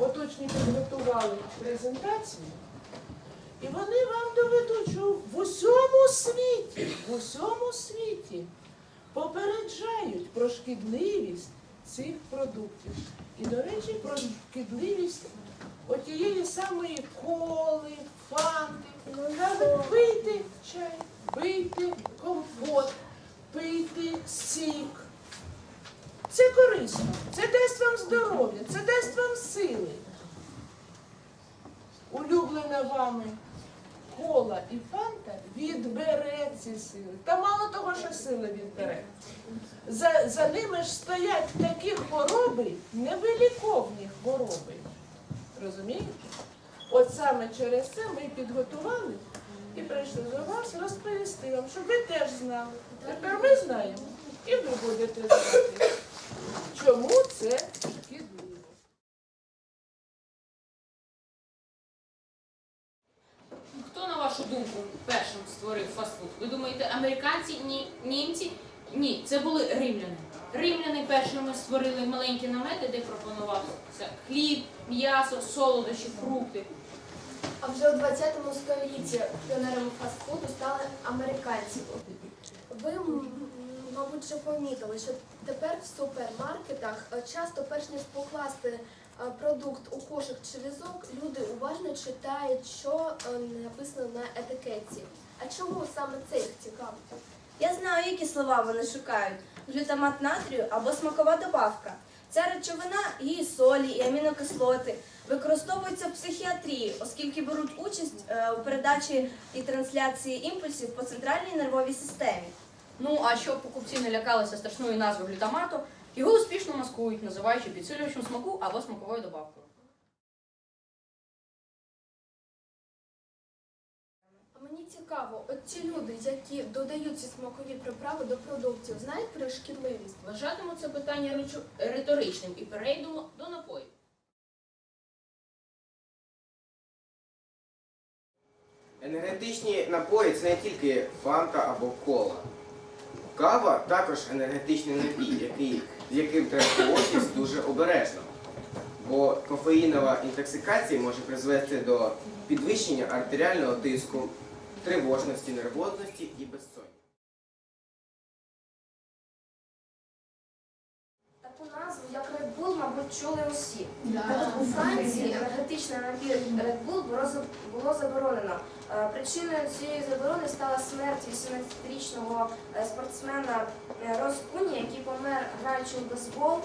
поточні підготували презентацію, і вони вам доведуть, що в усьому світі, в усьому світі попереджають про шкідливість цих продуктів. І, до речі, про шкідливість отієї самої коли, фанти. Це корисно, це дасть вам здоров'я, це дасть вам сили. Улюблена вами кола і фанта відбере ці сили. Та мало того, що сили відбере. За, за ними ж стоять такі хвороби, невиліковні хвороби. Розумієте? От саме через це ми підготували і прийшли до вас розповісти вам, щоб ви теж знали. Тепер ми знаємо, і ви будете знати, чому це шкідливо. Хто, на вашу думку, першим створив фастфуд? Ви думаєте, американці? Ні. Німці? Ні, це були римляни. Римляни першими створили маленькі намети, де пропонувався хліб, м'ясо, солодощі, фрукти. А вже у 20 столітті піонерами фастфуду стали американці. Ви, мабуть, вже помітили, що тепер в супермаркетах е, часто, перш ніж покласти е, продукт у кошик чи візок, люди уважно читають, що е, написано на етикетці. А чому саме це їх цікавить? Я знаю, які слова вони шукають: глютамат натрію або смакова добавка. Ця речовина, її солі і амінокислоти використовуються в психіатрії, оскільки беруть участь у передачі і трансляції імпульсів по центральній нервовій системі. Ну а щоб покупці не лякалися страшної назви глютамату, його успішно маскують, називаючи підсилювачем смаку або смаковою добавкою. Мені цікаво, от ці люди, які додають ці смакові приправи до продуктів, знають про шкідливість? Вважатиму це питання речу- риторичним і перейдемо до напоїв. Енергетичні напої це не тільки фанта або кола. Кава також енергетичний напій, який, з яким треба поводитись дуже обережно. Бо кофеїнова інтоксикація може призвести до підвищення артеріального тиску, тривожності, нервозності і безсоння. Таку назву, як Red Bull, мабуть, чули усі. Так от у Франції енергетичний напій Red Bull було за- було заборонено. Е, Причиною цієї заборони стала смерть 18-річного е, спортсмена е, Рос Куні, який помер граючи у бейсбол.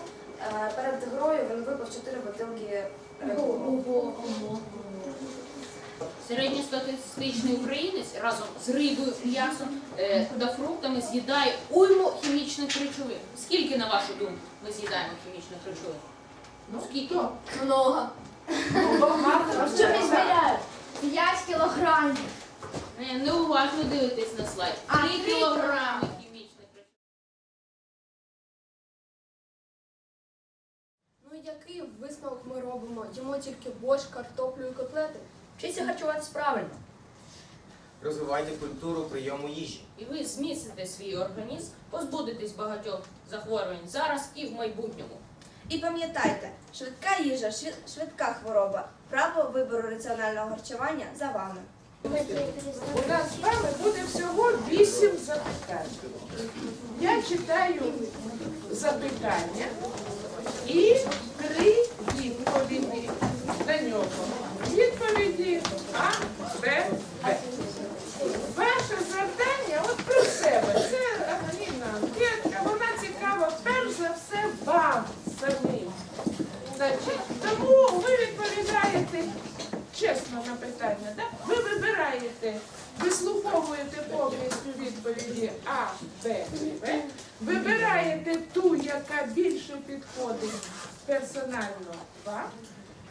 Перед грою він випив 4 бутилки Red Bull. Середньостатистичний українець разом з рибою, м'ясом та фруктами з'їдає уйму хімічних речовин. Скільки, на вашу думку, ми з'їдаємо хімічних речовин? Ну скільки? Много. Багато. Що відміряють? 5 кілограмів. Е, Неуважно дивитесь на слайд. А, 3 три кілограми хімічних. Ну який висновок ми робимо? Їмо тільки борщ, картоплю і котлети. Вчіться харчуватись правильно. Розвивайте культуру прийому їжі. І ви зміцните свій організм, позбудетесь багатьох захворювань зараз і в майбутньому. І пам'ятайте, швидка їжа, швид- швидка хвороба. Право вибору раціонального харчування за вами. У нас з вами буде всього вісім запитань. Я читаю запитання і три відповіді на нього. Відповіді А, Б, В. Ваше завдання от про себе. Це анонімна анкетка, вона цікава перш за все вам самим. Значить, тому ви відповідаєте чесно на питання. Да? Ви вибираєте, вислуховуєте повністю відповіді А, Б В. Вибираєте ту, яка більше підходить персонально вам.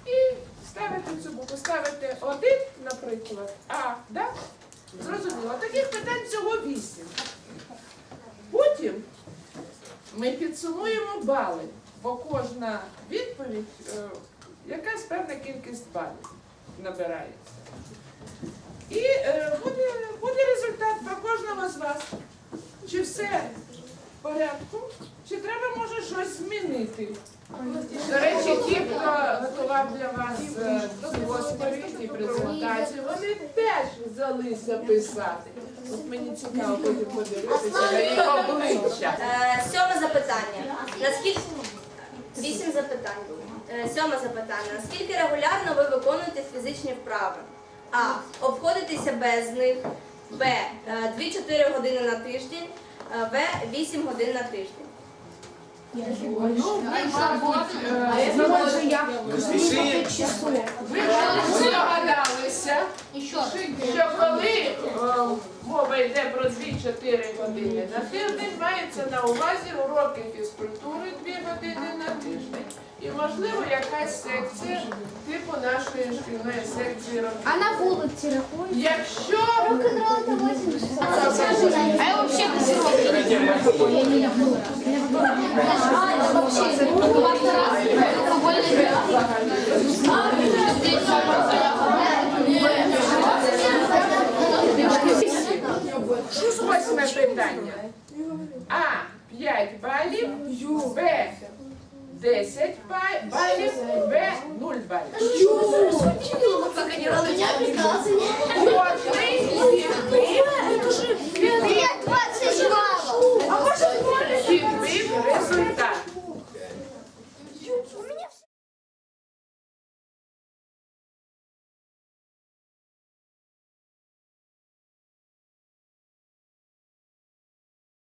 І ставите цю букву. Ставите один, наприклад, А, да? Зрозуміло. Таких питань всього вісім. Потім ми підсумуємо бали, бо кожна відповідь, е, якась певна кількість балів набирається. І е, буде, буде результат про кожного з вас. Чи все в порядку, чи треба може щось змінити До речі, ті, хто готував для вас е, розповідь і презентацію, вони теж взялися писати. От мені цікаво потім подивитися на їх обличчя. Е, Сьоме запитання. Наскільки запитань. Е, Сьоме запитання. Наскільки регулярно ви виконуєте фізичні вправи? А. Обходитеся без них. Б. е, 2-4 години на тиждень. е, В. 8 годин на тиждень. Ну, ви, мабуть, е, Пиши. ви мабуть, здогадалися, що коли е, йде про 2-4 години на тиждень, мається на увазі уроки фізкультури 2 години на тиждень. І, можливо, якась секція, типу нашої шкільної секції рок. А на вулиці рахують? Якщо Рок-н-рол це 80. А я вообще восьме питання. А 5 балів, Б 10 ба- балів, В 0 балів. Кожний підбив підбив результат.